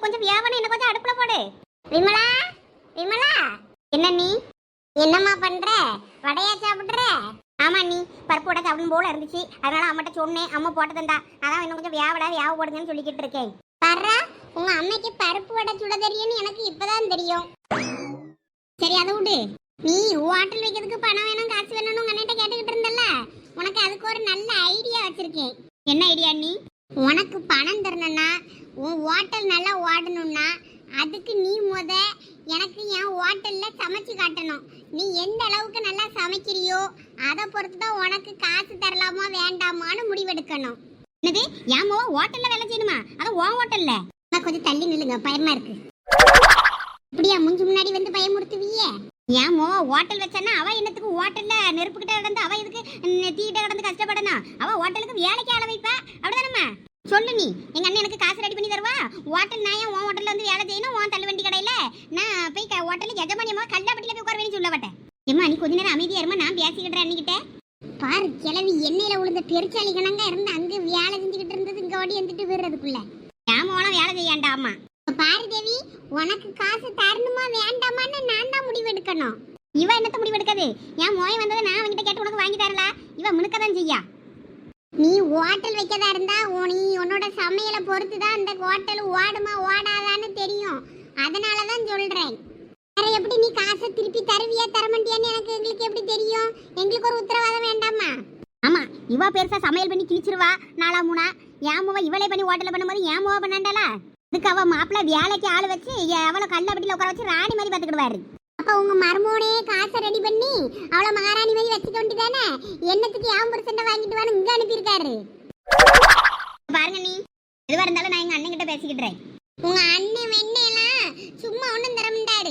இது கொஞ்சம் வியாபாரம் என்ன கொஞ்சம் அடுப்புல போடு. விமலா விமலா. என்ன நீ? என்னம்மா பண்ற? வடையா சாப்பிடுற? ஆமா நீ பருப்பு வடை சாப்பிடும் போல இருந்துச்சு. அதனால அம்மாட்ட சொன்னேன். அம்மா போட்டதுண்டா. அதான் இன்னும் கொஞ்சம் வியாபடா வியாப போடுங்கன்னு சொல்லிக்கிட்டு இருக்கேன். பர்றா உங்க அம்மைக்கு பருப்பு வடை சுட தெரியும்னு எனக்கு இப்பதான் தெரியும். சரி அதை விடு. நீ ஹோட்டல் வைக்கிறதுக்கு பணம் வேணும் காசு வேணும்னு உங்க அண்ணன் கேட்டுக்கிட்டு இருந்தல்ல? உனக்கு அதுக்கு ஒரு நல்ல ஐடியா வச்சிருக்கேன். என்ன ஐடியா நீ? உனக்கு பணம் தரணும்னா உன் ஹோட்டல் நல்லா ஓடணும்னா அதுக்கு நீ முத எனக்கு என் ஹோட்டலில் சமைச்சு காட்டணும். நீ எந்த அளவுக்கு நல்லா சமைக்கிறியோ அதை பொறுத்து தான் உனக்கு காசு தரலாமா வேண்டாமான்னு முடிவெடுக்கணும். என்னது? ஏமோ ஹோட்டலில் வேலை செய்யணுமா? அது உன் ஹோட்டலில். நான் கொஞ்சம் தள்ளி நில்லுங்க. பயமா இருக்கு. இப்படியா முஞ்சு முன்னாடி வந்து பயமுறுத்துவியே? ஏமோ ஹோட்டல் வச்சானா அவ என்னத்துக்கு ஹோட்டல்ல நெருப்புக்கிட்ட கிடந்து அவ இதுக்கு தீட்ட கிடந்து கஷ்டப்படணும்? அவ ஹோட்டலுக்கு வேலைக்கு ஆள வைப்பா அப்படிதானம்மா சொல்லு நீ. எங்க அண்ணன் எனக்கு காசு ரெடி பண்ணி தருவா? ஹோட்டல் நான் ஏன் உன் ஹோட்டல்ல வந்து வேலை செய்யணும்? உன் தள்ளுவண்டி கடையில? நான் போய் க- ஹோட்டலுக்கு எஜமானியமா கல்லாப்பட்டியில போய் உட்கார சொல்ல மாட்டேன். ஏம்மா நீ கொஞ்ச நேரம் அமைதியா இருமா நான் பேசிக்கிட்டேன் அன்னிக்கிட்ட பாரு கிளவி எண்ணெயில விழுந்த பெருச்சாளி கணங்க இருந்து அங்க வேலை செஞ்சுக்கிட்டு இருந்தது இங்க ஓடி வந்துட்டு விடுறதுக்குள்ள ஏமாவெல்லாம் வேலை செய்யாண்டா அம்மா? பாரு தேவி உனக்கு காசு தரணுமா வேண்டாமான்னு நான் தான் முடிவெடுக்கணும் இவன் என்னத்த முடிவெடுக்காது என் மோய் வந்ததை நான் அவங்கிட்ட கேட்டு உனக்கு வாங்கி தரல? முழுக்க தான் செய்யா. நீ ஹோட்டல் வைக்கதா இருந்தா உன் நீ உன்னோட சமையலை பொறுத்து தான் அந்த ஹோட்டல் ஓடுமா ஓடாதான்னு தெரியும். அதனால தான் சொல்றேன். வேற எப்படி நீ காசை திருப்பி தருவியா தரமாட்டியான்னு எனக்கு எங்களுக்கு எப்படி தெரியும்? எங்களுக்கு ஒரு உத்தரவாதம் வேண்டாமா? ஆமா இவா பெருசா சமையல் பண்ணி கிழிச்சிருவா நாலா மூணா. ஏமுவா இவளே பண்ணி ஹோட்டல்ல பண்ணும்போது ஏமுவா பண்ணாண்டாளா? அதுக்கு அவ மாப்பிள்ள வேலைக்கு ஆள் வச்சு அவளை கல்லப்பட்டியில உட்கார வச்சு ராணி மாதிரி பாத்துக்கிடுவாரு அப்ப உங்க மருமோனே காசை ரெடி பண்ணி அவளை மகாராணி மாதிரி வச்சுக்க வேண்டியதானே? என்னத்துக்கு யாம் புருஷன் வாங்கிட்டு வான்னு இங்க அனுப்பியிருக்காரு. பாருங்க நீ எதுவா இருந்தாலும் நான் எங்க அண்ணன் கிட்ட பேசிக்கிட்டேன் உங்க அண்ணன் வெண்ணெல்லாம் சும்மா ஒண்ணும் தர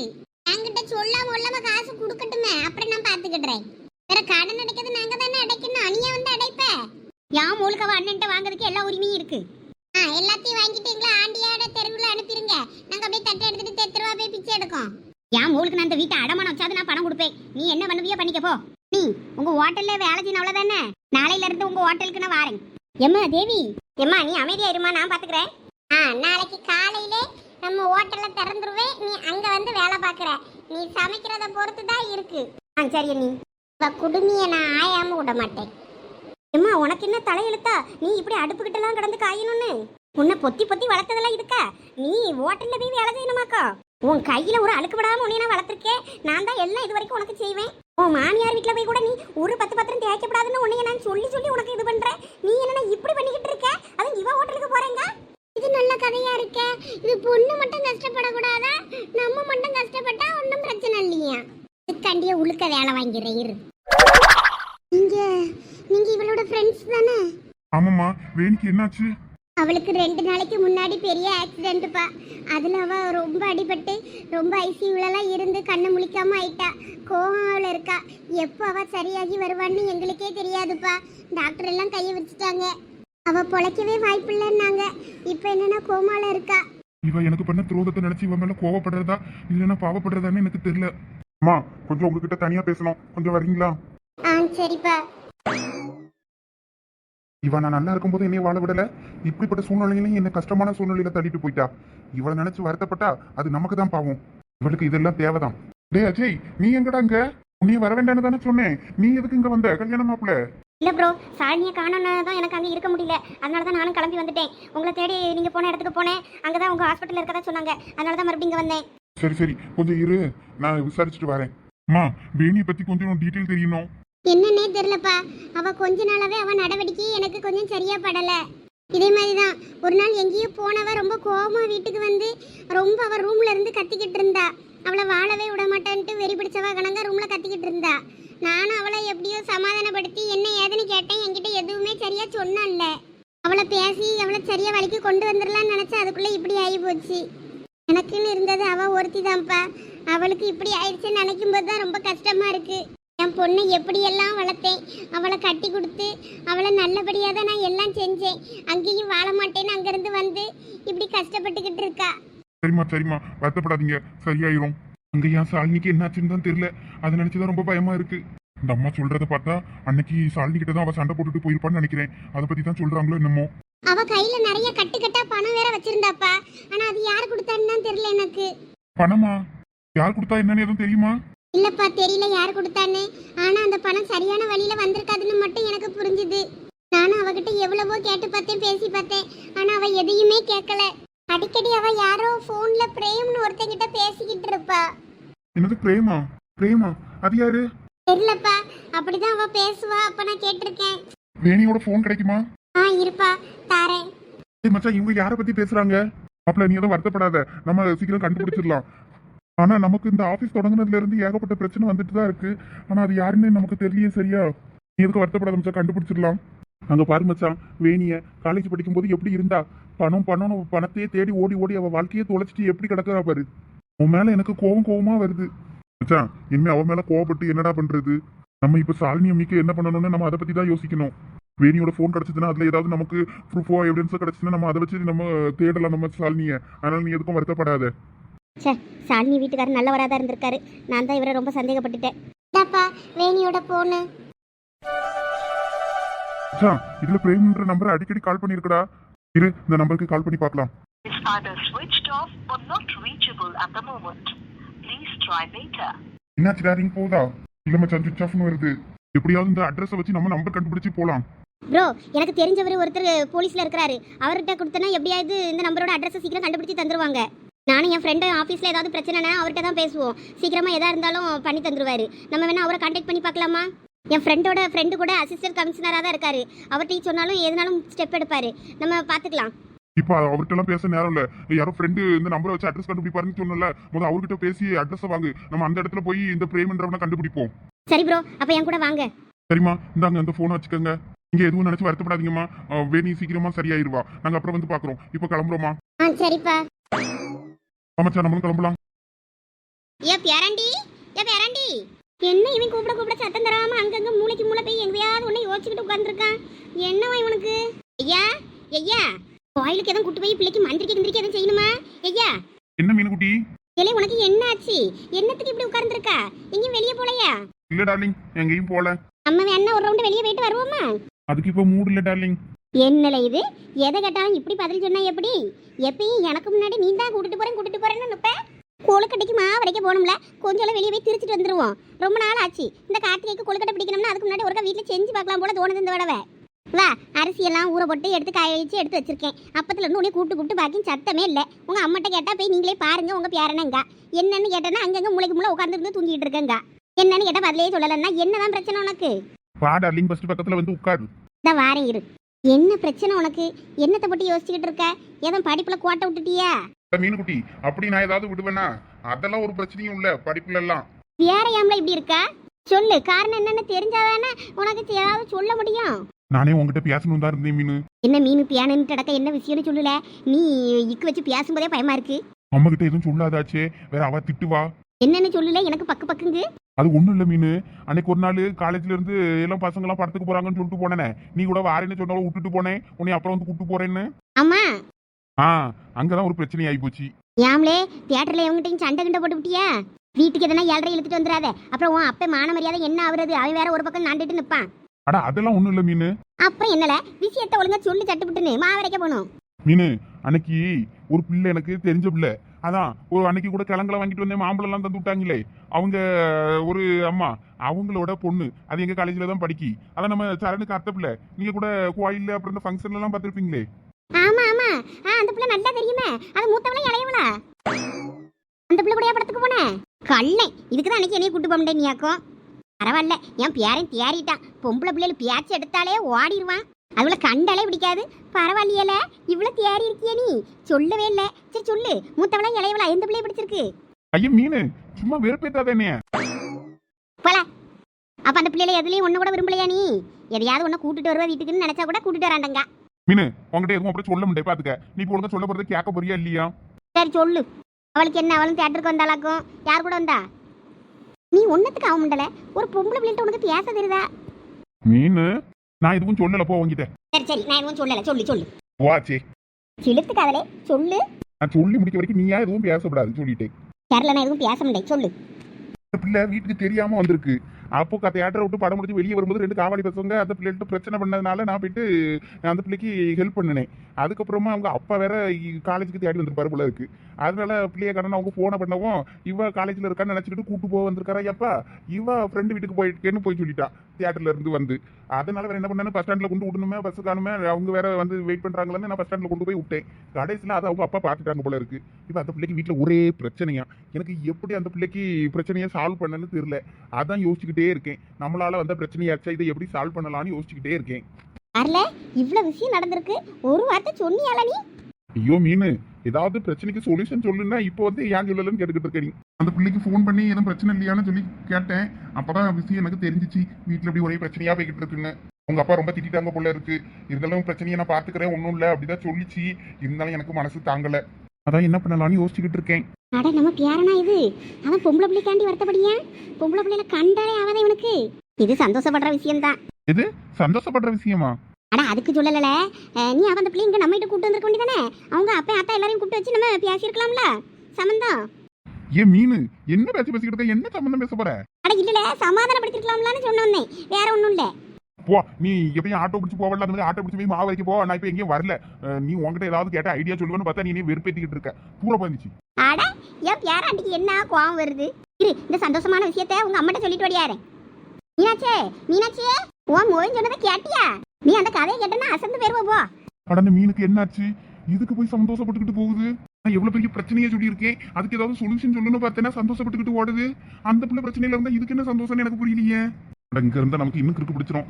என்கிட்ட சொல்லாம கொள்ளாம காசு கொடுக்கட்டுமே அப்புறம் நான் பாத்துக்கிடுறேன் வேற கடன் அடைக்கிறது நாங்க தானே அடைக்கணும். அணியா வந்து அடைப்ப? யாம் மூலுக்கு அவ அண்ணன்ட்ட வாங்குறதுக்கு எல்லா உரிமையும் இருக்கு. ஆ எல்லாத்தையும் வாங்கிட்டு எங்களை ஆண்டியாட தெருவில் அனுப்பிடுங்க நாங்க அப்படியே தட்டை எடுத்துட்டு தெரு தெருவா போய் பிச்சை எடுக்கோம். என் மூலுக்கு நான் இந்த வீட்டை அடமானம் வச்சாது நான் பணம் கொடுப்பேன். நீ என்ன பண்ணுவியோ பண்ணிக்க போ. நீ உங்க ஹோட்டல்ல வேலை செய்யணும் அவ்வளவுதானே? நாளையில இருந்து உங்க ஹோட்டலுக்கு நான் வாரேன். எம்மா தேவி. எம்மா நீ அமைதியா இருமா நான் பாத்துக்கிறேன். ஆ நாளைக்கு காலையில நம்ம ஹோட்டல்ல திறந்துருவேன். நீ அங்க வந்து வேலை பாக்குற. நீ சமைக்கிறத பொறுத்து தான் இருக்கு. ஆ சரி நீ குடுமிய நான் ஆயாம விட மாட்டேன். எம்மா உனக்கு என்ன தலையெழுத்தா? நீ இப்படி அடுப்புக்கிட்டலாம் கிடந்து காயணும்னு? உன்னை பொத்தி பொத்தி வளர்த்ததெல்லாம் இருக்கா? நீ ஹோட்டல்ல போய் வேலை செய்யணுமாக்கா? உன் கையில ஒரு அழுக்கு விடாம உன்னை நான் வளர்த்துருக்கேன் நான் தான் எல்லாம் இது வரைக்கும் உனக்கு செய்வேன். உன் மாமியார் வீட்டுல போய் கூட நீ ஒரு பத்து பத்திரம் தேய்க்கப்படாதுன்னு உன்னைய நான் சொல்லி சொல்லி உனக்கு இது பண்றேன். நீ என்ன இப்படி பண்ணிக்கிட்டு இருக்க? அதுவும் இவ ஹோட்டலுக்கு போறேங்க. இது நல்ல கதையா இருக்க. இது பொண்ணு மட்டும் கஷ்டப்படக்கூடாதா? நம்ம மட்டும் கஷ்டப்பட்டா ஒன்றும் பிரச்சனை இல்லையா? இதுக்காண்டிய உழுக்க வேலை வாங்கிறேன் இரு. நீங்க நீங்க இவளோட ஃப்ரெண்ட்ஸ் தானே? ஆமாம்மா வேணிக்கு என்னாச்சு? அவளுக்கு ரெண்டு நாளைக்கு முன்னாடி பெரிய ஆக்சிடென்ட்ப்பா அதில் அவ ரொம்ப அடிபட்டு ரொம்ப ஐசியூலலாம் இருந்து கண்ணு முழிக்காம ஆயிட்டா. கோவாவில் இருக்கா. எப்போ அவ சரியாகி வருவான்னு எங்களுக்கே தெரியாதுப்பா. டாக்டர் எல்லாம் கையை வச்சுட்டாங்க அவ பொழைக்கவே வாய்ப்பில்லைன்னாங்க. இப்போ என்னன்னா கோமால இருக்கா. இவ எனக்கு பண்ண துரோகத்தை நினைச்சு இவன் மேல கோவப்படுறதா இல்லைன்னா பாவப்படுறதான்னு எனக்கு தெரியல. அம்மா கொஞ்சம் உங்ககிட்ட தனியா பேசணும். கொஞ்சம் வரீங்களா? ஆ சரிப்பா. இவ நான் நல்லா இருக்கும்போது என்னைய வாழ விடல. இப்படிப்பட்ட சூழ்நிலையிலையும் என்ன கஷ்டமான சூழ்நிலையில தள்ளிட்டு போயிட்டா. இவளை நினைச்சு வருத்தப்பட்டா அது நமக்கு தான் பாவம். இவளுக்கு இதெல்லாம் தேவைதான். டேய் அஜய் நீ எங்கடா இங்க? உன்னைய வர வேண்டாம்னு தானே சொன்னேன். நீ எதுக்கு இங்க வந்த? கல்யாண மாப்பிள்ள இல்லை ப்ரோ சாலினியை காணோன்னு தான் எனக்கு அங்கே இருக்க முடியல. அதனால தான் நானும் கிளம்பி வந்துட்டேன். உங்களை தேடி நீங்கள் போன இடத்துக்கு போனேன். அங்கே தான் உங்கள் ஹாஸ்பிட்டலில் இருக்கதா சொன்னாங்க. அதனால தான் மறுபடியும் இங்கே வந்தேன். சரி சரி. கொஞ்சம் இரு. நான் விசாரிச்சுட்டு வரேன். அம்மா வேணியை பத்தி கொஞ்சம் டீட்டெயில் தெரியணும். என்னன்னே தெரியலப்பா. அவ கொஞ்ச நாளாவே அவ நடவடிக்கை எனக்கு கொஞ்சம் சரியா படல. இதே மாதிரி தான் ஒரு நாள் எங்கேயோ போனவ ரொம்ப கோபமா வீட்டுக்கு வந்து ரொம்ப அவ ரூம்ல இருந்து கத்திக்கிட்டு இருந்தா. அவளை வாழவே விட மாட்டேன்ட்டு வெறி பிடிச்சவா கணங்க ரூம்ல கத்திக்கிட்டு இருந்தா. நானும் அவளை எப்படியோ சமாதானப்படுத்தி என்ன ஏதுன்னு கேட்டேன். என்கிட்ட எதுவுமே சரியா சொன்னல அவளை பேசி அவளை சரியா வழிக்கு கொண்டு வந்துடலாம்னு நினைச்சா அதுக்குள்ள இப்படி ஆகி போச்சு எனக்குன்னு இருந்தது அவ ஒருத்தி தான்ப்பா அவளுக்கு இப்படி ஆயிடுச்சுன்னு நினைக்கும் போது தான் ரொம்ப கஷ்டமா இருக்கு. என் பொண்ணை எப்படியெல்லாம் வளர்த்தேன் அவளை கட்டி கொடுத்து அவளை நல்லபடியாக தான் நான் எல்லாம் செஞ்சேன். அங்கேயும் வாழ மாட்டேன்னு அங்கேருந்து வந்து இப்படி கஷ்டப்பட்டுக்கிட்டு இருக்கா. சரிம்மா சரிம்மா. வருத்தப்படாதீங்க. சரியாயிரும். அங்க ஏன் சாலினிக்கு என்னாச்சுன்னு தான் தெரியல. அதை நினைச்சுதான் ரொம்ப பயமா இருக்கு. இந்த அம்மா சொல்றத பார்த்தா அன்னைக்கு சாலினி கிட்ட தான் அவ சண்டை போட்டுட்டு போயிருப்பான்னு நினைக்கிறேன். அதை பத்தி தான் சொல்றாங்களோ என்னமோ. அவ கையில நிறைய கட்டு கட்டா பணம் வேற வச்சிருந்தாப்பா. ஆனா அது யார் கொடுத்தான்னு தான் தெரியல எனக்கு. பணமா? யார் கொடுத்தா என்னன்னு எதுவும் தெரியுமா? இல்லப்பா தெரியல யார் கொடுத்தான்னு. ஆனா அந்த பணம் சரியான வழியில வந்திருக்காதுன்னு மட்டும் எனக்கு புரிஞ்சுது. நானும் அவகிட்ட எவ்வளவோ கேட்டு பார்த்தேன் பேசி பார்த்தேன். ஆனா அவ எதையுமே கேட்கல. அடிக்கடி அவ யாரோ போன்ல பிரேம்னு ஒருத்தங்கிட்ட பேசிக்கிட்டு இருப்பா. என்னது பிரேமா? பிரேமா? அது யாரு? தெரியலப்பா அப்படிதான் அவ பேசுவா அப்ப நான் கேட்டிருக்கேன். வேணியோட ஃபோன் கிடைக்குமா? ஆ இருப்பா தாரேன். ஏய் மச்சான் இவங்க யாரை பத்தி பேசுறாங்க? அப்பல நீ எதுவும் வருத்தப்படாத. நம்ம சீக்கிரம் கண்டுபிடிச்சிடலாம். ஆனா நமக்கு இந்த ஆஃபீஸ் தொடங்குனதுல இருந்து ஏகப்பட்ட பிரச்சனை வந்துட்டு தான் இருக்கு. ஆனா அது யாருன்னு நமக்கு தெரியலையே சரியா? நீ எதுக்கு வருத்தப்படாத மச்சா கண்டுபிடிச்சிடலாம். அங்க பாரு மச்சான் வேணிய காலேஜ் படிக்கும்போது எப்படி இருந்தா பணம் பணம் பணத்தையே தேடி ஓடி ஓடி அவள் வாழ்க்கையே தொலைச்சிட்டு எப்படி கிடக்குறா பாரு. உன் மேல எனக்கு கோவம் கோவமாக வருது. மச்சான் இனிமே அவன் மேல கோவப்பட்டு என்னடா பண்றது? நம்ம இப்போ சாலினி அம்மிக்கு என்ன பண்ணணும்னு நம்ம அதை பத்தி தான் யோசிக்கணும். வேணியோட ஃபோன் கிடச்சிதுன்னா அதுல ஏதாவது நமக்கு ப்ரூஃபோ எவிடன்ஸோ கிடச்சிதுன்னா நம்ம அதை வச்சு நம்ம தேடலாம் நம்ம சாலினியை. அதனால நீ எதுக்கும் வருத்தப்படாத. சே சாலினி வீட்டுக்காரர் நல்லவராக தான் இருந்திருக்காரு. நான் தான் இவரை ரொம்ப சந்தேகப்பட்டுட்டேன். இதாப்பா வேணியோட போனு மச்சான் இதுல பிரேம்ன்ற நம்பரை அடிக்கடி கால் பண்ணிருக்கடா. இரு இந்த நம்பருக்கு கால் பண்ணி பார்க்கலாம். Is either switched off or not reachable at the moment. Please try later. என்னாச்சுடா ரிங் போதா இல்ல மச்சான் சுவிச் ஆஃப்னு வருது. எப்படியாவது இந்த அட்ரஸை வச்சு நம்ம நம்பர் கண்டுபிடிச்சு போலாம். ப்ரோ எனக்கு தெரிஞ்சவர் ஒருத்தர் போலீஸ்ல இருக்கிறாரு. அவர்கிட்ட கொடுத்தனா எப்படியாவது இந்த நம்பரோட அட்ரஸ் சீக்கிரம் கண்டுபிடிச்சு தந்துருவாங்க. நானும் என் ஃப்ரெண்டு ஆஃபீஸில் ஏதாவது பிரச்சனைனா அவர்கிட்ட தான் பேசுவோம். சீக்கிரமாக எதாக இருந்தாலும் பண்ணி தந்துருவாரு. நம்ம வேணா அவரை கான்டாக்ட் பண்ணி பார்க்கலாமா? என் ஃப்ரெண்டோட ஃப்ரெண்டு கூட அசிஸ்டன்ட் கமிஷனராக தான் இருக்காரு. அவர்கிட்ட சொன்னாலும் எதுனாலும் ஸ்டெப் எடுப்பாரு. நம்ம பார்த்துக்கலாம். இப்போ அவர்கிட்ட எல்லாம் பேச நேரம் இல்ல. யாரோ ஃப்ரெண்டு இந்த நம்பரை வச்சு அட்ரஸ் கண்டுபிடிப்பாருன்னு சொன்னல முதல்ல அவர்கிட்ட பேசி அட்ரஸ் வாங்கு. நம்ம அந்த இடத்துல போய் இந்த பிரேம்ன்றவனை கண்டுபிடிப்போம். சரி ப்ரோ அப்போ என் கூட வாங்க. சரிம்மா இந்தாங்க அந்த போனை வச்சுக்கோங்க. நீங்க எதுவும் நினைச்சு வருத்தப்படாதீங்கம்மா. வேணி சீக்கிரமா சரியாயிருவா. நாங்க அப்புறம் வந்து பாக்குறோம் இப்போ கிளம்புறோமா ஆ சரிப்பா. ஆமாச்சா நம்மளும் கிளம்பலாம். ஏ பேரண்டி? ஏ பேரண்டி? என்ன இவன் கூப்பிட கூப்பிட சத்தம் தராம அங்கங்க மூளைக்கு மூளை போய் எங்கேயாவது ஒண்ணு யோசிச்சுக்கிட்டு உட்காந்துருக்கான் என்னவா இவனுக்கு? ஐயா ஐயா கோயிலுக்கு எதுவும் கூட்டு போய் பிள்ளைக்கு மந்திரிக்க கிந்திரிக்க எதுவும் செய்யணுமா? ஐயா. என்ன மீனுக்குட்டி? இல்லை உனக்கு என்ன ஆச்சு என்னத்துக்கு இப்படி உட்கார்ந்துருக்கா? எங்கேயும் வெளியே போலையா? இல்ல டார்லிங் எங்கேயும் போல. நம்ம வேணா ஒரு ரவுண்டு வெளியே போயிட்டு வருவோமா? அதுக்கு இப்போ மூடு இல்ல டார்லிங் என்னல இது? எதை கேட்டாலும் இப்படி பதில் சொன்னா எப்படி? எப்பயும் எனக்கு முன்னாடி நீ தான் கூட்டிட்டு போறேன் கூட்டிட்டு போறேன்னு நிப்ப கொழுக்கட்டைக்கு மாவு வரைக்கும் போகணும்ல. கொஞ்சம் வெளியே போய் திருச்சிட்டு வந்துருவோம். ரொம்ப நாள் ஆச்சு. இந்த கார்த்திகைக்கு கொழுக்கட்டை பிடிக்கணும்னா அதுக்கு முன்னாடி ஒருக்கா வீட்டில் செஞ்சு பார்க்கலாம் போல தோணுது இந்த தடவை. வா அரிசி எல்லாம் ஊற போட்டு எடுத்து காய வச்சு எடுத்து வச்சிருக்கேன். அப்பத்துல இருந்து உடனே கூப்பிட்டு கூப்பிட்டு பாக்கி சத்தமே இல்லை. உங்க அம்மாட்ட கேட்டா போய் நீங்களே பாருங்க உங்க பேரனங்க என்னன்னு கேட்டேன்னா அங்கங்க மூளைக்கு மூளை உட்காந்துருந்து தூங்கிட்டு இருக்கேங்க. என்னன்னு கேட்டா பதிலே சொல்லலைன்னா என்னதான் பிரச்சனை உனக்கு? வா டார்லிங் ஃபர்ஸ்ட் பக்கத்துல வந்து உட்காரு. இந்த வாரேன் இரு. என்ன பிரச்சனை உனக்கு? என்னத்தை பத்தி யோசிச்சுக்கிட்டு இருக்க? ஏதோ படிப்புல கோட்டை விட்டுட்டியா? மீனுக்குட்டி அப்படி நான் ஏதாவது விடுவேனா? அதெல்லாம் ஒரு பிரச்சனையும் இல்ல படிப்புல எல்லாம். வேற ஏம்ல இப்படி இருக்கா? சொல்லு காரணம் என்னன்னு தெரிஞ்சாதானே உனக்கு ஏதாவது சொல்ல முடியும்? நானே உங்ககிட்ட பேசணும் தான் இருந்தேன் மீனு. என்ன மீன் பியானுன்னு கிடக்க என்ன விஷயம்னு சொல்லல? நீ இக்கு வச்சு பேசும்போதே பயமா இருக்கு. அம்மா கிட்ட எதுவும் சொல்லாதாச்சே? வேற அவ திட்டுவா. என்னன்னு சொல்லல? எனக்கு பக்கு பக்குங்கு. அது ஒண்ணும் இல்ல மீனு. அன்னைக்கு ஒரு நாள் காலேஜ்ல இருந்து எல்லாம் பசங்க எல்லாம் படத்துக்கு போறாங்கன்னு சொல்லிட்டு போனேனே. நீ கூட வாரேன்னு சொன்னாலும் விட்டுட்டு போனேன். உன்னை அப்புறம் வந்து கூட்டு போறேன்னு. ஆமா. ஆ அங்கதான் ஒரு பிரச்சனை ஆகி போச்சு. யாம்லே தியேட்டர்ல எவங்கிட்டையும் சண்டை கிண்ட போட்டு விட்டியா? வீட்டுக்கு எதனா ஏழரை இழுத்துட்டு வந்துடாத அப்புறம் உன் அப்ப மான மரியாதை என்ன ஆகுறது? அவன் வேற ஒரு பக்கம் நாண்டுட்டு நிப்பான். அட அதெல்லாம் ஒண்ணும் இல்ல மீனு. அப்புறம் என்னல? விஷயத்த ஒழுங்கா சொல்லி சட்டுப்புட்டுன்னு மாவரைக்க போகணும். மீனு அன்னைக்கு ஒரு பிள்ளை எனக்கு தெரிஞ்ச பிள்ளை. அதான் ஒரு அன்னைக்கு கூட கிழங்குல வாங்கிட்டு வந்தேன் மாம்பழம் எல்லாம் தந்து விட்டாங்களே. அவங்க ஒரு அம்மா அவங்களோட பொண்ணு அது எங்க காலேஜ்ல தான் படிக்கி. அதான் நம்ம சரணுக்கு அத்தை பிள்ளை. நீங்க கூட கோயில்ல அப்புறம் இந்த ஃபங்க்ஷன்ல எல்லாம் பார்த்திருப்பீங்களே. ஆமா ஆமா. ஆஹ் அந்த பிள்ளை நல்லா தெரியுமே. அது மூத்தவளா இளையவளா? அந்த பிள்ளை கூடயா படத்துக்கு போனேன் கல்லை இதுக்கு தான் அன்னைக்கு என்னைய கூட்டு போக முடியாது பரவாயில்ல என் பேரன் தேறிட்டான் பொம்பளை பிள்ளைகள் பேச்சு எடுத்தாலே ஓடிடுவான் அதுல கண்டாலே பிடிக்காது. பரவாயில்லையல இவ்வளவு தேறி இருக்கியே நீ? சொல்லவே இல்லை. சரி சொல்லு. மூத்தவளா இளையவளா எந்த பிள்ளைய பிடிச்சிருக்கு? ஐயா மீனு சும்மா வெறுப்பேத்தாத போல. அப்ப அந்த பிள்ளைல எதுலயும் ஒண்ணு கூட விரும்பலையா நீ? எதையாவது ஒண்ணு கூட்டிட்டு வருவா வீட்டுக்குன்னு நினைச்சா கூட கூட்டிட்டு வராண்டங்க. மீனு உங்ககிட்ட எதுவும் அப்புறம் சொல்ல முடியாது பாத்துக்க. நீ இப்போ ஒழுங்கா சொல்ல போறது கேட்க போறியா இல்லையா? சரி சொல்லு. அவளுக்கு என்ன அவளும் தேட்டருக்கு வந்தாளாக்கும்? யார் கூட வந்தா? நீ ஒன்னத்துக்கு ஆக முடியல ஒரு பொம்பளை பிள்ளைகிட்ட உனக்கு பேச தெரியுதா? மீனு நான் எதுவும் சொல்லல போ உங்ககிட்ட சரி சரி நான் எதுவும் சொல்லல. சொல்லு சொல்லு. வாச்சே சிலுத்துக்காதலே சொல்லு. நான் சொல்லி முடிக்க வரைக்கும் நீயா எதுவும் பேசக்கூடாது சொல்லிட்டேன். தெரியல நான் எதுவும் பேச முடியல சொல்லு. இந்த பிள்ளை வீட்டுக்கு தெரியாம வந்திருக்கு. அப்போ தேட்டரை விட்டு படம் முடிச்சு வெளியே வரும்போது ரெண்டு காவாலி பசங்க அந்த பிள்ளைகிட்ட பிரச்சனை பண்ணதுனால நான் போயிட்டு அந்த பிள்ளைக்கு ஹெல்ப் பண்ணினேன். அதுக்கப்புறமா அவங்க அப்பா வேற காலேஜுக்கு தேடி வந்திருப்பாரு போல இருக்கு. அதனால பிள்ளைய கடன் அவங்க போனை பண்ணவும் இவ காலேஜில் இருக்கான்னு நினச்சிக்கிட்டு கூட்டு போக வந்திருக்காரா எப்பா இவ ஃப்ரெண்டு வீட்டுக்கு போயிருக்கேன்னு போய் சொல்லிட்டா தியேட்டர்ல இருந்து வந்து. அதனால வேற என்ன பண்ணேன்னு பஸ் ஸ்டாண்டில் கொண்டு விடணுமே பஸ் காணுமே அவங்க வேற வந்து வெயிட் பண்றாங்களேன்னு நான் பஸ் ஸ்டாண்டில் கொண்டு போய் விட்டேன். கடைசியில் அதை அவங்க அப்பா பார்த்துட்டாங்க போல இருக்கு. இப்போ அந்த பிள்ளைக்கு வீட்டில் ஒரே பிரச்சனையா? எனக்கு எப்படி அந்த பிள்ளைக்கு பிரச்சனையை சால்வ் பண்ணேன்னு தெரியல. அதான் யோசிச்சுக்கிட்டு இருக்கேன். நம்மளால வந்த பிரச்சனையாச்சா? இதை எப்படி சால்வ் பண்ணலாம்னு யோசிச்சுக்கிட்டே இருக்கேன். வரல இவ்வளவு விஷயம் நடந்திருக்கு. ஒரு வார்த்தை சொன்னியால நீ? ஐயோ மீனு ஏதாவது பிரச்சனைக்கு சொல்யூஷன் சொல்லுன்னா இப்போ வந்து ஏன் சொல்லலன்னு கேட்டுக்கிட்டு இருக்க நீ? அந்த பிள்ளைக்கு ஃபோன் பண்ணி எதுவும் பிரச்சனை இல்லையான்னு சொல்லி கேட்டேன். அப்பதான் விஷயம் எனக்கு தெரிஞ்சிச்சு. வீட்டில் இப்படி ஒரே பிரச்சனையா போய்கிட்டு இருக்குன்னு. உங்க அப்பா ரொம்ப திட்டிட்டாங்க போல இருக்கு. இருந்தாலும் பிரச்சனையை நான் பாத்துக்கிறேன் ஒன்றும் இல்லை அப்படிதான் சொல்லிச்சு. இருந்தாலும் எனக்கு மனசு தாங்கல. அதான் என்ன பண்ணலாம்னு யோசிச்சுக்கிட்டு இருக்கேன். அட நம்ம பியாரனா இது? அவன் பொம்பளை பிள்ளைக்காண்டி வருத்தப்படியா? பொம்பளை பிள்ளைல கண்டாலே ஆகாத இவனுக்கு. இது சந்தோஷப்படுற விஷயம்தான். இது சந்தோஷப்படுற விஷயமா? அட அதுக்கு சொல்லல நீ அவன் அந்த பிள்ளை இங்க நம்ம கிட்ட கூட்டு வந்திருக்க வேண்டியதானே? அவங்க அப்பா அத்தா எல்லாரையும் கூப்பிட்டு வச்சு நம்ம பேசியிருக்கலாம்ல? சம்மந்தம் ஏன் மீனு என்ன பேசி பேசிக்கிட்டு இருக்க? என்ன சம்பந்தம் பேச போற? அட இல்லல சமாதானப்படுத்திருக்கலாம்லான்னு சொன்ன வந்தேன் வேற ஒண்ணும் இல்ல. போ நீ எப்பயும் ஆட்டோ பிடிச்சி போவல அந்த மாதிரி ஆட்டோ பிடிச்சி போய் மாவு வரைக்கும் போ நான் இப்போ எங்கேயும் வரல. நீ உன்கிட்ட ஏதாவது கேட்ட ஐடியா சொல்லுவேன்னு பார்த்தா நீ என்னைய வெறுப்பேத்திக்கிட்டு இருக்க. பூரா போயிருந்துச்சு அட ஏன் பேராண்டிக்கு என்ன கோவம் வருது? இரு இந்த சந்தோஷமான விஷயத்த உங்க அம்மாட்ட சொல்லிட்டு வடியாரு. மீனாச்சே மீனாட்சியே உன் மோயின் சொன்னதை கேட்டியா? நீ அந்த கதையை கேட்டனா அசந்து போயிருவ போ. கடந்த மீனுக்கு என்னாச்சு? இதுக்கு போய் சந்தோஷப்பட்டுக்கிட்டு போகுது? நான் எவ்வளவு பெரிய பிரச்சனையை சொல்லியிருக்கேன். அதுக்கு ஏதாவது சொல்யூஷன் சொல்லணும்னு பார்த்தேன்னா சந்தோஷப்பட்டுக்கிட்டு ஓடுது. அந்த பிள்ளை பிரச்சனையில இருந்தா இதுக்கு என்ன சந்தோஷம்னு எனக்கு புரியலையே. இங்க இருந்தா நமக்கு இன்னும் கிறுக்கு பிடிச்சிரும்.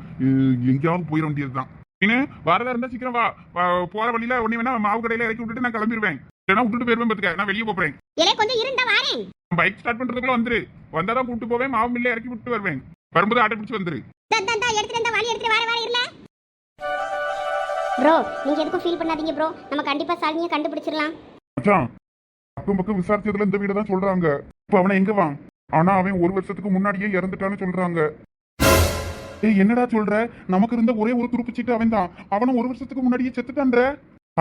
எங்கேயாவது போயிட வேண்டியதுதான். மீனு வரதா இருந்தா சீக்கிரம் வா. வா- போற வழியில உடனே வேணா மாவு கடையில இறக்கி விட்டுட்டு நான் கிளம்பிடுவேன் இல்லைன்னா விட்டுட்டு போயிருவேன் பாத்துக்க. நான் வெளியே போறேன். கொஞ்சம் இருந்தா வாரேன். பைக் ஸ்டார்ட் பண்றதுக்குள்ள வந்துரு. வந்தாதான் கூப்பிட்டு போவேன். மாவு மில்ல இறக்கி விட்டு வருவேன். வரும்போது ஆட்டோ பிடிச்சி வந்துரு. ப்ரோ நீங்க எதுக்கும் ஃபீல் பண்ணாதீங்க ப்ரோ. நம்ம கண்டிப்பா சாலினியை கண்டுபிடிச்சிடலாம். மச்சான் அக்கம் பக்கம் விசாரிச்சதுல இந்த வீடு தான் சொல்றாங்க. இப்ப அவனை எங்க வான் ஆனா அவன் ஒரு வருஷத்துக்கு முன்னாடியே இறந்துட்டான்னு சொல்றாங்க. ஏய் என்னடா சொல்ற? நமக்கு இருந்த ஒரே ஒரு துருப்பு சீட்டு அவன் தான் அவனும் ஒரு வருஷத்துக்கு முன்னாடியே செத்துட்டான்ற.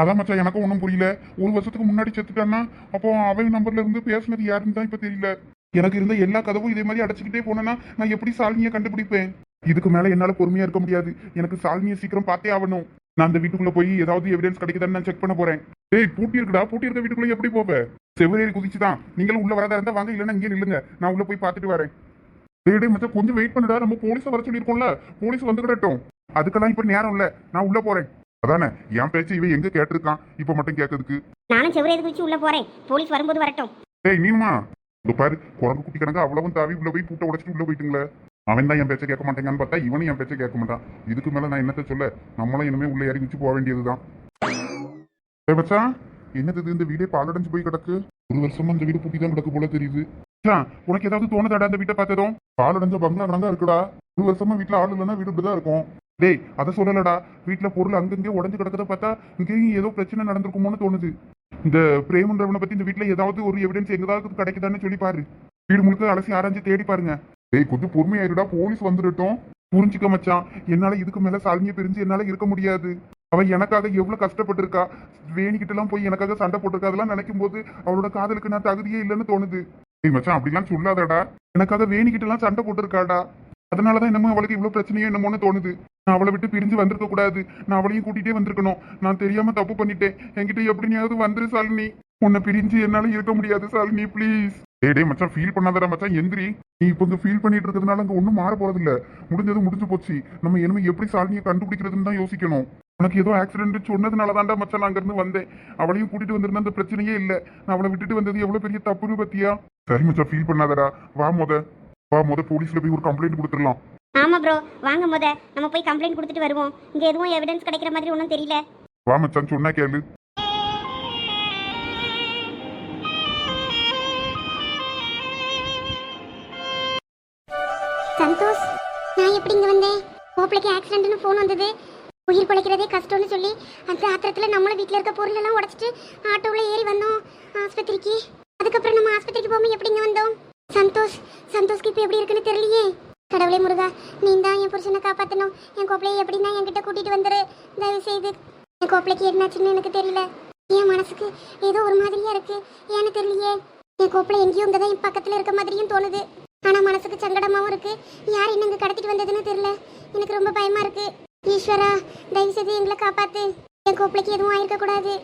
அதான் மச்சான் எனக்கும் ஒன்றும் புரியல. ஒரு வருஷத்துக்கு முன்னாடி செத்துட்டான்னா அப்போ அவன் நம்பர்ல இருந்து பேசுனது யாருன்னு தான் இப்ப தெரியல. எனக்கு இருந்த எல்லா கதவும் இதே மாதிரி அடைச்சிக்கிட்டே போனேன்னா நான் எப்படி சாலினியை கண்டுபிடிப்பேன்? இதுக்கு மேல என்னால பொறுமையா இருக்க முடியாது. எனக்கு சாலினியை சீக்கிரம் பார்த்தே ஆகணும். நான் அந்த வீட்டுக்குள்ள போய் ஏதாவது எவிடன்ஸ் கிடைக்குதான்னு நான் செக் பண்ண போறேன். டேய் பூட்டி இருக்குடா. பூட்டி இருக்க வீட்டுக்குள்ள எப்படி போவ? செவ்வரேறி குதிச்சு தான் நீங்களும் உள்ள வரதா இருந்தா வாங்க இல்லைன்னா இங்கே நில்லுங்க. நான் உள்ள போய் பார்த்துட்டு வரேன். டேய் டேய் மச்சான் கொஞ்சம் வெயிட் பண்ணுடா. நம்ம போலீஸ் வர சொல்லியிருக்கோம்ல. போலீஸ் வந்து கிடட்டும் அதுக்கெல்லாம் இப்ப நேரம் இல்ல. நான் உள்ள போறேன். அதானே? என் பேச்சு இவன் எங்க கேட்டிருக்கான்? இப்ப மட்டும் கேட்கறதுக்கு நானும் செவரேது வச்சு உள்ள போறேன்? போலீஸ் வரும்போது வரட்டும். டேய் நீனுமா இந்த பாரு குரங்கு குட்டி கணக்கு அவ்வளவும் தாவி உள்ள போய் பூட்டை உடைச்சிட்டு உள்ள போயிட்டுங்களே. அவன் தான் என் பேச்சை கேட்க மாட்டேங்கன்னு பார்த்தா இவனும் என் பேச்சை கேட்க மாட்டான். இதுக்கு மேல நான் என்னத்த சொல்ல? நம்மளும் இனிமே உள்ள இறங்கி வச்சு போக வேண்டியதுதான். டேய் மச்சான் என்னது இது? இந்த வீடே பாலடைஞ்சு போய் கிடக்கு. ஒரு வருஷமா இந்த வீடு பூட்டி தான் கிடக்கு போல தெரியுது. உனக்கு ஏதாவது தோணுதாடா அந்த வீட்டை பார்த்ததும்? பாலடைஞ்ச பங்களா கணக்கா இருக்குடா. ஒரு வருஷமா வீட்டுல ஆள் இல்லைன்னா வீடு இப்படிதான் இருக்கும். டேய் அதை சொல்லலடா. வீட்டுல பொருள் அங்கங்கே உடஞ்சு கிடக்கத பார்த்தா இங்கேயும் ஏதோ பிரச்சனை நடந்திருக்குமோன்னு தோணுது. இந்த பிரேமன்றவனை பத்தி இந்த வீட்ல ஏதாவது ஒரு எவிடன்ஸ் எங்கதாவது கிடைக்குதான்னு சொல்லி பாரு. வீடு முழுக்க அலசி ஆராய்ஞ்சு தேடி பாருங்க. டேய் கொஞ்சம் பொறுமையாயிருடா. போலீஸ் வந்துடட்டும். புரிஞ்சுக்க மச்சான். என்னால இதுக்கு மேல சாலினிய பிரிஞ்சு என்னால இருக்க முடியாது. அவ எனக்காக எவ்வளவு கஷ்டப்பட்டிருக்கா. வேணிக்கிட்ட எல்லாம் போய் எனக்காக சண்டை போட்டிருக்கா அதெல்லாம் நினைக்கும் போது அவளோட காதலுக்கு நான் தகுதியே இல்லைன்னு தோணுது. ஏய் மச்சான் அப்படிலாம் சொல்லாதடா. எனக்காக வேணிக்கிட்ட எல்லாம் சண்டை போட்டிருக்காடா. அதனாலதான் என்னமோ அவளுக்கு இவ்வளவு பிரச்சனையோ என்னமோன்னு தோணுது. நான் அவளை விட்டு பிரிஞ்சு வந்திருக்க கூடாது. நான் அவளையும் கூட்டிகிட்டே வந்திருக்கணும். நான் தெரியாம தப்பு பண்ணிட்டேன். என்கிட்ட எப்படியாவது வந்துரு சாலினி. உன்னை பிரிஞ்சு என்னால இருக்க முடியாது சாலினி ப்ளீஸ் டேய் டே மச்சான் ஃபீல் பண்ணாதடா மச்சான் எந்திரி. நீ இப்போ இங்க ஃபீல் பண்ணிட்டு இருக்கிறதுனால அங்க ஒன்றும் மாற போறது இல்ல முடிஞ்சது முடிஞ்சு போச்சு. நம்ம இனிமே எப்படி சாலினியை கண்டுபிடிக்கிறதுன்னு தான் யோசிக்கணும். உனக்கு ஏதோ ஆக்சிடென்ட் சொன்னதுனால தான்டா மச்சான் நான் அங்கிருந்து வந்தேன். அவளையும் கூட்டிட்டு வந்திருந்தா அந்த பிரச்சனையே இல்லை. நான் அவளை விட்டுட்டு வந்தது எவ்வளோ பெரிய தப்புன்னு பத்தியா சரி மச்சான் ஃபீல் பண்ணாதடா. வா முத. வா முத போலீஸ்ல போய் ஒரு கம்ப்ளைண்ட் கொடுத்துடலாம். ஆமா ப்ரோ வாங்க முத. நம்ம போய் கம்ப்ளைண்ட் கொடுத்துட்டு வருவோம். இங்க எதுவும் எவிடன்ஸ் கிடைக்கிற மாதிரி ஒன்றும் தெரியல. வா மச்சான் சொன்னா கேளு. சந்தோஷ் நான் எப்படி இங்க வந்தேன்? மாப்பிளைக்கு ஆக்சிடென்ட்னு ஃபோன் வந்தது. உயிர் பிழைக்கிறதே கஷ்டம்னு சொல்லி அந்த ஆத்திரத்தில் நம்மளும் வீட்டில் இருக்க பொருள் எல்லாம் உடச்சிட்டு ஆட்டோவில் ஏறி வந்தோம். ஆஸ்பத்திரிக்கு. அதுக்கப்புறம் நம்ம ஆஸ்பத்திரிக்கு போகாம எப்படிங்க வந்தோம்? சந்தோஷ் சந்தோஷ்க்கு இப்போ எப்படி இருக்குன்னு தெரியலையே. கடவுளே முருகா நீ தான் என் புருஷனை காப்பாற்றணும் என் கோப்பிளையை எப்படின்னா என்கிட்ட கூட்டிட்டு வந்துரு. தயவு செய்து என் கோப்பிளைக்கு என்னாச்சுன்னு எனக்கு தெரியல. என் மனசுக்கு ஏதோ ஒரு மாதிரியா இருக்கு. ஏன்னு தெரியலையே. என் கோப்பிளை எங்கேயும் இங்கே தான் என் பக்கத்தில் இருக்க மாதிரியும் தோணுது. ஆனால் மனசுக்கு சங்கடமாகவும் இருக்கு. யார் என்ன இங்கே கடத்திட்டு வந்ததுன்னு தெரியல. எனக்கு ரொம்ப பயமா இருக்கு. ஈஸ்வரா தயவு செய்து எங்களை காப்பாத்து. என் கோப்பிளைக்கு எதுவும் ஆயிருக்க கூடாது.